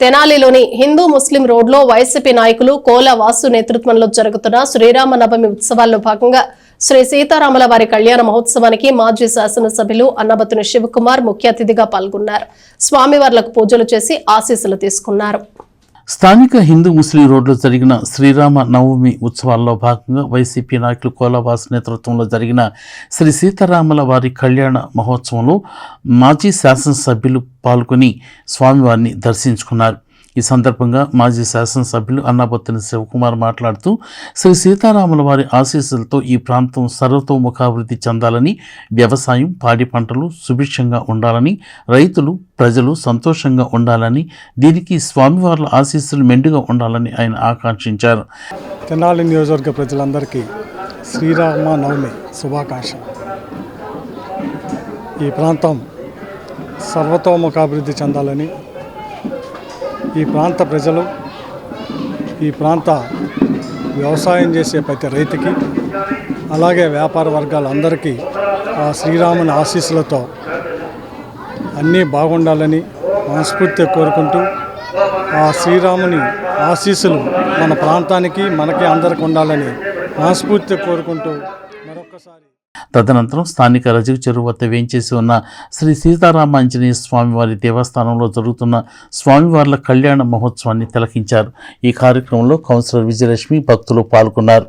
తెనాలిలోని హిందూ ముస్లిం రోడ్లో వైసీపీ నాయకులు కోల వాసు నేతృత్వంలో జరుగుతున్న శ్రీరామ నవమి ఉత్సవాల్లో భాగంగా శ్రీ సీతారాముల వారి కళ్యాణ మహోత్సవానికి మాజీ శాసనసభ్యులు అన్నబతుని శివకుమార్ ముఖ్య అతిథిగా పాల్గొన్నారు. స్వామివార్లకు పూజలు చేసి ఆశీస్సులు తీసుకున్నారు. స్థానిక హిందూ ముస్లిం రోడ్లో జరిగిన శ్రీరామ నవమి ఉత్సవాల్లో భాగంగా వైసీపీ నాయకులు కోలావాస్ నేతృత్వంలో జరిగిన శ్రీ సీతారాముల వారి కళ్యాణ మహోత్సవంలో మాజీ శాసనసభ్యులు పాల్గొని స్వామివారిని దర్శించుకున్నారు. ఈ సందర్భంగా మాజీ శాసనసభ్యులు అన్నాబొత్తిన శివకుమార్ మాట్లాడుతూ శ్రీ సీతారాముల వారి ఆశీస్సులతో ఈ ప్రాంతం సర్వతోముఖాభివృద్ధి చెందాలని వ్యవసాయం పాడి పంటలు సుభిక్షంగా ఉండాలని రైతులు ప్రజలు సంతోషంగా ఉండాలని దీనికి స్వామివార్ల ఆశీస్సులు మెండుగా ఉండాలని ఆయన ఆకాంక్షించారు. తెనాలి నియోజకవర్గ ప్రజలందరికీ శ్రీరామ నవమి శుభాకాంక్షలు. ఈ ప్రాంతం సర్వతోముఖాభివృద్ధి చెందాలని ఈ ప్రాంత ప్రజలు ఈ ప్రాంత వ్యవసాయం చేసే ప్రతి రైతుకి అలాగే వ్యాపార వర్గాలందరికీ ఆ శ్రీరాముని ఆశీస్సులతో అన్నీ బాగుండాలని మనస్ఫూర్తిగా కోరుకుంటూ ఆ శ్రీరాముని ఆశీస్సులు మన ప్రాంతానికి మనకి అందరికి ఉండాలని మనస్ఫూర్తిగా కోరుకుంటూ మరొకసారి తదనంతరం స్థానిక రజకు చెరువు వద్ద వేయించేసి ఉన్న శ్రీ సీతారామ ఆంజనేయ స్వామివారి దేవస్థానంలో జరుగుతున్న స్వామివార్ల కళ్యాణ మహోత్సవాన్ని తిలకించారు. ఈ కార్యక్రమంలో కౌన్సిలర్ విజయలక్ష్మి భక్తులు పాల్గొన్నారు.